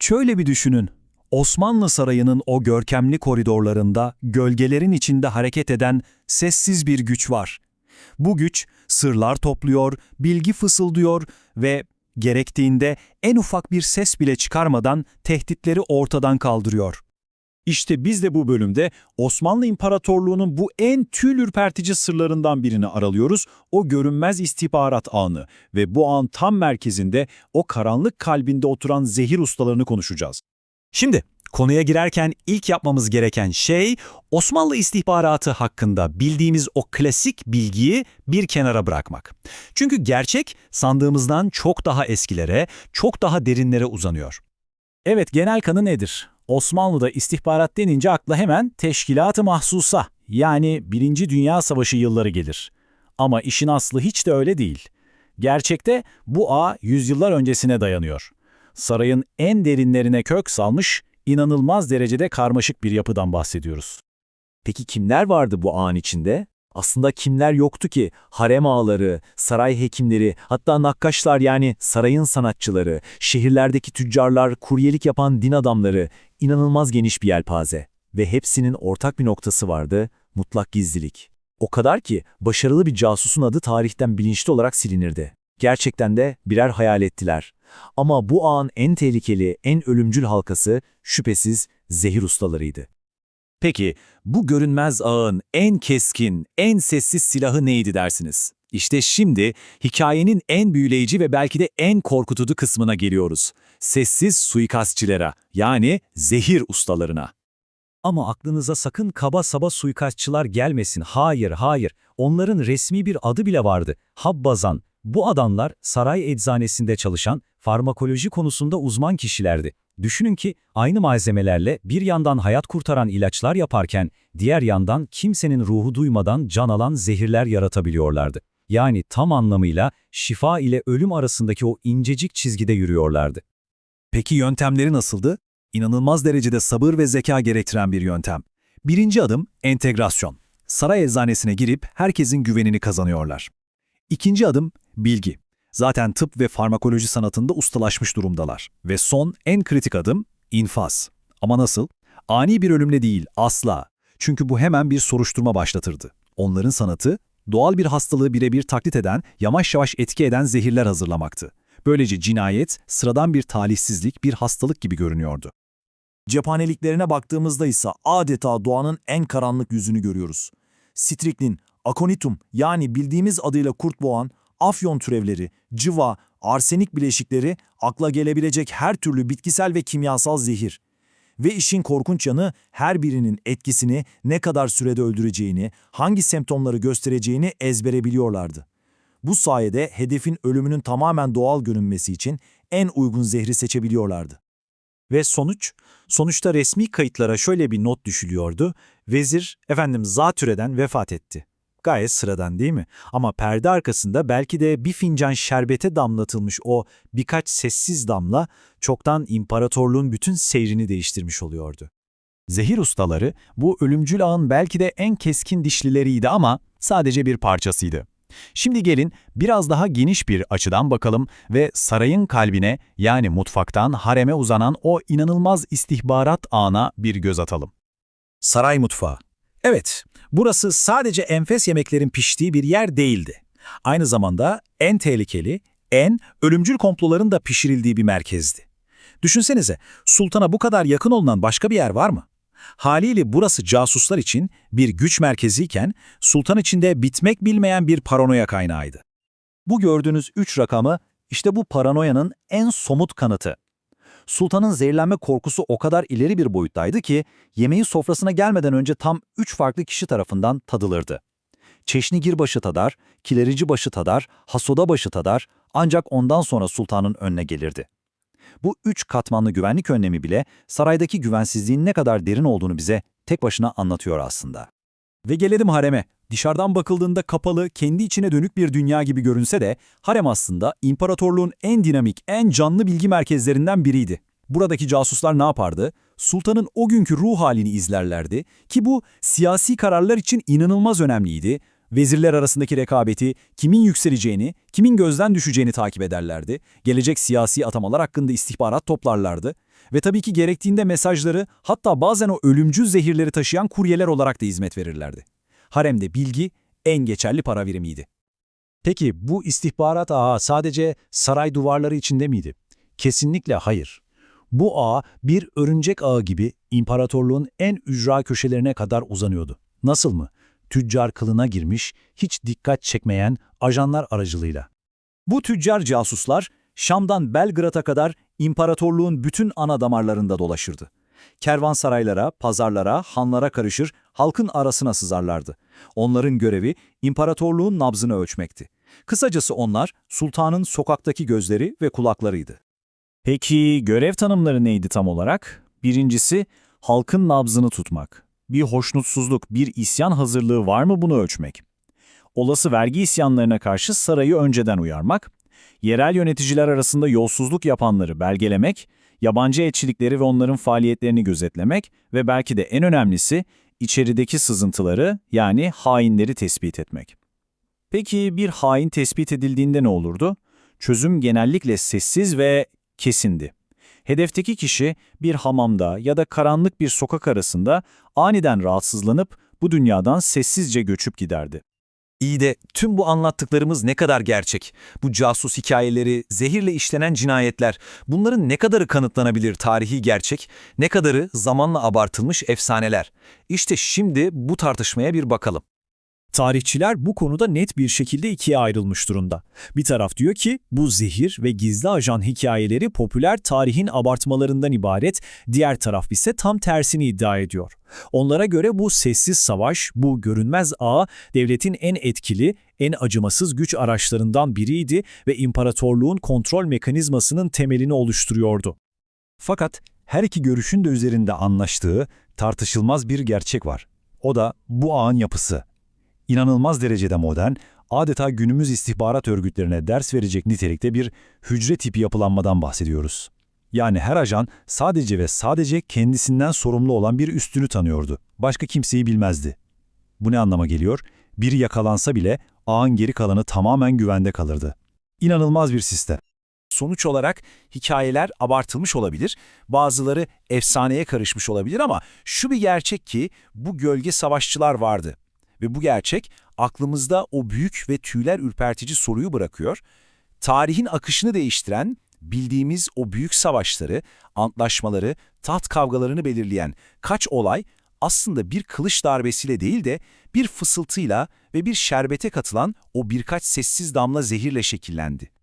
Şöyle bir düşünün. Osmanlı Sarayı'nın o görkemli koridorlarında gölgelerin içinde hareket eden sessiz bir güç var. Bu güç sırlar topluyor, bilgi fısıldıyor ve gerektiğinde en ufak bir ses bile çıkarmadan tehditleri ortadan kaldırıyor. İşte biz de bu bölümde Osmanlı İmparatorluğu'nun bu en tüy ürpertici sırlarından birini aralıyoruz. O görünmez istihbarat anı ve bu an tam merkezinde o karanlık kalbinde oturan zehir ustalarını konuşacağız. Şimdi konuya girerken ilk yapmamız gereken şey Osmanlı istihbaratı hakkında bildiğimiz o klasik bilgiyi bir kenara bırakmak. Çünkü gerçek sandığımızdan çok daha eskilere, çok daha derinlere uzanıyor. Evet genel kanı nedir? Osmanlı'da istihbarat denince akla hemen teşkilat-ı mahsusa yani Birinci Dünya Savaşı yılları gelir. Ama işin aslı hiç de öyle değil. Gerçekte bu ağ yüzyıllar öncesine dayanıyor. Sarayın en derinlerine kök salmış, inanılmaz derecede karmaşık bir yapıdan bahsediyoruz. Peki kimler vardı bu ağın içinde? Aslında kimler yoktu ki? Harem ağaları, saray hekimleri, hatta nakkaşlar yani sarayın sanatçıları, şehirlerdeki tüccarlar, kuryelik yapan din adamları, inanılmaz geniş bir yelpaze. Ve hepsinin ortak bir noktası vardı, mutlak gizlilik. O kadar ki başarılı bir casusun adı tarihten bilinçli olarak silinirdi. Gerçekten de birer hayal ettiler. Ama bu ağın en tehlikeli, en ölümcül halkası şüphesiz zehir ustalarıydı. Peki bu görünmez ağın en keskin, en sessiz silahı neydi dersiniz? İşte şimdi hikayenin en büyüleyici ve belki de en korkutucu kısmına geliyoruz. Sessiz suikastçilere yani zehir ustalarına. Ama aklınıza sakın kaba saba suikastçılar gelmesin. Hayır, hayır. Onların resmi bir adı bile vardı. Habbazan. Bu adamlar saray eczanesinde çalışan, farmakoloji konusunda uzman kişilerdi. Düşünün ki aynı malzemelerle bir yandan hayat kurtaran ilaçlar yaparken diğer yandan kimsenin ruhu duymadan can alan zehirler yaratabiliyorlardı. Yani tam anlamıyla şifa ile ölüm arasındaki o incecik çizgide yürüyorlardı. Peki yöntemleri nasıldı? İnanılmaz derecede sabır ve zeka gerektiren bir yöntem. Birinci adım entegrasyon. Saray eczanesine girip herkesin güvenini kazanıyorlar. İkinci adım bilgi. Zaten tıp ve farmakoloji sanatında ustalaşmış durumdalar. Ve son en kritik adım infaz. Ama nasıl? Ani bir ölümle değil, asla. Çünkü bu hemen bir soruşturma başlatırdı. Onların sanatı, doğal bir hastalığı birebir taklit eden, yavaş yavaş etki eden zehirler hazırlamaktı. Böylece cinayet, sıradan bir talihsizlik, bir hastalık gibi görünüyordu. Cephaneliklerine baktığımızda ise adeta doğanın en karanlık yüzünü görüyoruz. Striklin, akonitum yani bildiğimiz adıyla kurtboğan, afyon türevleri, cıva, arsenik bileşikleri akla gelebilecek her türlü bitkisel ve kimyasal zehir. Ve işin korkunç yanı her birinin etkisini ne kadar sürede öldüreceğini, hangi semptomları göstereceğini ezbere biliyorlardı. Bu sayede hedefin ölümünün tamamen doğal görünmesi için en uygun zehri seçebiliyorlardı. Ve sonuç? Sonuçta resmi kayıtlara şöyle bir not düşülüyordu. Vezir, efendim zatürreden vefat etti. Gayet sıradan değil mi? Ama perde arkasında belki de bir fincan şerbete damlatılmış o birkaç sessiz damla çoktan imparatorluğun bütün seyrini değiştirmiş oluyordu. Zehir ustaları bu ölümcül ağın belki de en keskin dişlileriydi ama sadece bir parçasıydı. Şimdi gelin biraz daha geniş bir açıdan bakalım ve sarayın kalbine yani mutfaktan hareme uzanan o inanılmaz istihbarat ağına bir göz atalım. Saray mutfağı. Evet, burası sadece enfes yemeklerin piştiği bir yer değildi. Aynı zamanda en tehlikeli, en ölümcül komploların da pişirildiği bir merkezdi. Düşünsenize, sultana bu kadar yakın olunan başka bir yer var mı? Haliyle burası casuslar için bir güç merkeziyken, sultan içinde bitmek bilmeyen bir paranoya kaynağıydı. Bu gördüğünüz üç rakamı işte bu paranoyanın en somut kanıtı. Sultanın zehirlenme korkusu o kadar ileri bir boyuttaydı ki yemeği sofrasına gelmeden önce tam üç farklı kişi tarafından tadılırdı. Çeşnigirbaşı tadar, Kilericibaşı tadar, Hasodabaşı tadar ancak ondan sonra sultanın önüne gelirdi. Bu üç katmanlı güvenlik önlemi bile saraydaki güvensizliğin ne kadar derin olduğunu bize tek başına anlatıyor aslında. Ve gelelim hareme. Dışarıdan bakıldığında kapalı, kendi içine dönük bir dünya gibi görünse de harem aslında imparatorluğun en dinamik, en canlı bilgi merkezlerinden biriydi. Buradaki casuslar ne yapardı? Sultanın o günkü ruh halini izlerlerdi ki bu siyasi kararlar için inanılmaz önemliydi. Vezirler arasındaki rekabeti, kimin yükseleceğini, kimin gözden düşeceğini takip ederlerdi. Gelecek siyasi atamalar hakkında istihbarat toplarlardı. Ve tabii ki gerektiğinde mesajları hatta bazen o ölümcül zehirleri taşıyan kuryeler olarak da hizmet verirlerdi. Haremde bilgi en geçerli para birimiydi. Peki bu istihbarat ağı sadece saray duvarları içinde miydi? Kesinlikle hayır. Bu ağ bir örümcek ağı gibi imparatorluğun en ücra köşelerine kadar uzanıyordu. Nasıl mı? Tüccar kılına girmiş, hiç dikkat çekmeyen ajanlar aracılığıyla. Bu tüccar casuslar Şam'dan Belgrad'a kadar imparatorluğun bütün ana damarlarında dolaşırdı. Kervansaraylara, pazarlara, hanlara karışır, halkın arasına sızarlardı. Onların görevi imparatorluğun nabzını ölçmekti. Kısacası onlar sultanın sokaktaki gözleri ve kulaklarıydı. Peki görev tanımları neydi tam olarak? Birincisi halkın nabzını tutmak. Bir hoşnutsuzluk, bir isyan hazırlığı var mı bunu ölçmek? Olası vergi isyanlarına karşı sarayı önceden uyarmak, yerel yöneticiler arasında yolsuzluk yapanları belgelemek, yabancı elçilikleri ve onların faaliyetlerini gözetlemek ve belki de en önemlisi içerideki sızıntıları yani hainleri tespit etmek. Peki bir hain tespit edildiğinde ne olurdu? Çözüm genellikle sessiz ve kesindi. Hedefteki kişi bir hamamda ya da karanlık bir sokak arasında aniden rahatsızlanıp bu dünyadan sessizce göçüp giderdi. İyi de tüm bu anlattıklarımız ne kadar gerçek? Bu casus hikayeleri, zehirle işlenen cinayetler, bunların ne kadarı kanıtlanabilir tarihi gerçek, ne kadarı zamanla abartılmış efsaneler? İşte şimdi bu tartışmaya bir bakalım. Tarihçiler bu konuda net bir şekilde ikiye ayrılmış durumda. Bir taraf diyor ki bu zehir ve gizli ajan hikayeleri popüler tarihin abartmalarından ibaret, diğer taraf ise tam tersini iddia ediyor. Onlara göre bu sessiz savaş, bu görünmez ağ devletin en etkili, en acımasız güç araçlarından biriydi ve imparatorluğun kontrol mekanizmasının temelini oluşturuyordu. Fakat her iki görüşün de üzerinde anlaştığı tartışılmaz bir gerçek var. O da bu ağın yapısı. İnanılmaz derecede modern, adeta günümüz istihbarat örgütlerine ders verecek nitelikte bir hücre tipi yapılanmadan bahsediyoruz. Yani her ajan sadece ve sadece kendisinden sorumlu olan bir üstünü tanıyordu. Başka kimseyi bilmezdi. Bu ne anlama geliyor? Biri yakalansa bile ağın geri kalanı tamamen güvende kalırdı. İnanılmaz bir sistem. Sonuç olarak hikayeler abartılmış olabilir, bazıları efsaneye karışmış olabilir ama şu bir gerçek ki bu gölge savaşçılar vardı. Ve bu gerçek aklımızda o büyük ve tüyler ürpertici soruyu bırakıyor. Tarihin akışını değiştiren, bildiğimiz o büyük savaşları, antlaşmaları, taht kavgalarını belirleyen kaç olay aslında bir kılıç darbesiyle değil de bir fısıltıyla ve bir şerbete katılan o birkaç sessiz damla zehirle şekillendi.